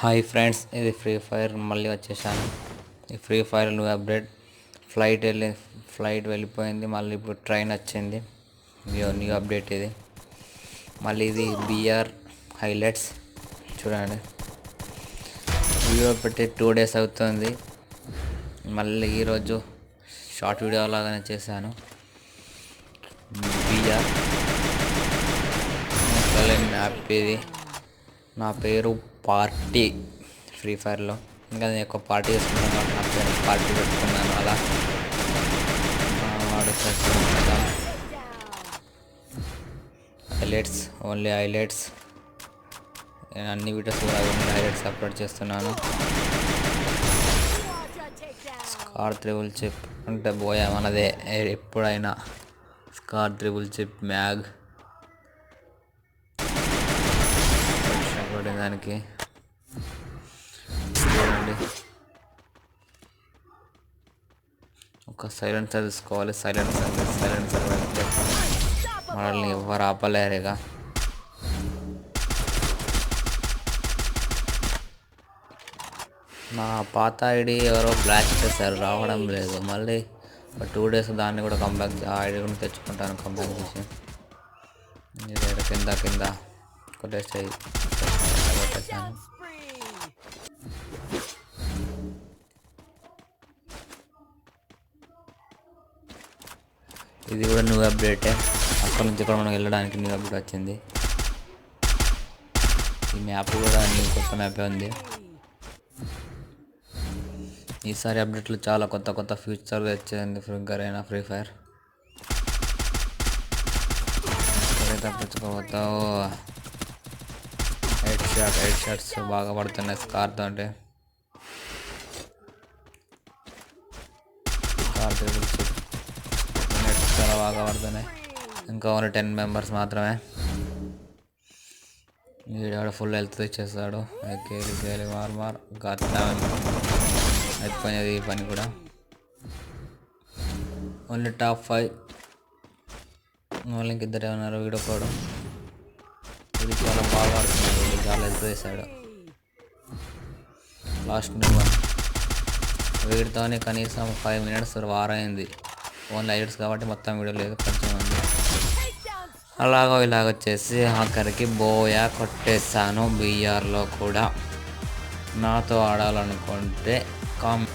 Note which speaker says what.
Speaker 1: Hi friends ఇది free fire మళ్ళీ వచ్చేసాను. ఈ free fire new update flight వెళ్ళి ఫ్లైట్ వెళ్ళిపోయింది. మళ్ళీ ఇప్పుడు ట్రైన్ వచ్చింది. న్యూ న్యూ అప్డేట్ ఇది. మళ్ళీ ఇది బీఆర్ హైలైట్స్ చూడండి. వీడియో పెట్టి టూ డేస్ అవుతుంది. మళ్ళీ ఈరోజు షార్ట్ వీడియో లాగానే చేశాను. బిఆర్ హ్యాపీ ఇది. నా పేరు పార్టీ ఫ్రీ ఫైర్లో ఇంకా నేను ఎక్కువ పార్టీ చేసుకున్నాను కాబట్టి నా పేరు పార్టీ పెట్టుకున్నాను. అలా. హైలైట్స్ ఓన్లీ హైలైట్స్ నేను అన్ని వీడియోస్ కూడా ఓన్లీ హైలైట్స్ అప్లోడ్ చేస్తున్నాను. స్కార్ త్రిబుల్ చిప్ అంటే బోయా మనదే. ఎప్పుడైనా. స్కార్ త్రిబుల్ చిప్ మ్యాగ్ పడిన దానికి చూడండి. ఒక సైలెన్సర్ తీసుకోవాలి సైలెన్సర్ సైలెన్సర్ పెడితే మనల్ని ఎవరు ఆపలేరుగా నా పాత ఐడి ఎవరో బ్లాక్ చేశారు రావడం లేదు. మళ్ళీ ఒక టూ డేస్ దాన్ని కూడా కంబ్యాక్ ఆ ఐడి కూడా తెచ్చుకుంటాను కంబ్యాక్ చేసి. కింద కింద. కొట్టేసి ఇది కూడా న్యూ అప్డేటే అక్కడ నుంచి ఇక్కడ మనం వెళ్ళడానికి న్యూ అప్డేట్ వచ్చింది. ఈ మ్యాప్ కూడా న్యూ కొత్త మ్యాపే ఉంది. ఈసారి అప్డేట్లు చాలా కొత్త కొత్త ఫ్యూచర్ తెచ్చింది ఫ్రీ అయినా ఫ్రీ ఫైర్ తప్పించుకోవద్దావు హెడ్ షాట్ హెడ్ షాట్స్ బాగా పడుతున్నాయి స్కార్తో అంటే స్కార్ బాగా పడుతున్నాయి ఇంకా ఓన్లీ టెన్ మెంబర్స్ మాత్రమే. వీడాడు ఫుల్ హెల్త్ ఇచ్చేస్తాడు కేలి కేలి మారు మారు. ఇంకా అయిపోయినది ఈ పని కూడా. Only top five. ఓన్లీ ఇంకిద్దరే ఉన్నారు వీడియో కూడా ఇది చాలా బాగా ఆడుతున్నాడు. వీడు చాలా హెల్ప్ చేశాడు. Last number. వీడితోనే కనీసం ఫైవ్ మినిట్స్ వారైంది ఓన్లీ ఐడిట్స్ కాబట్టి మొత్తం వీడియో లేదు కొంచెం ఉంది. అలాగో ఇలాగ వచ్చేసి ఆఖరికి బోయా కొట్టేసాను బీఆర్లో కూడా. నాతో ఆడాలనుకుంటే కామ్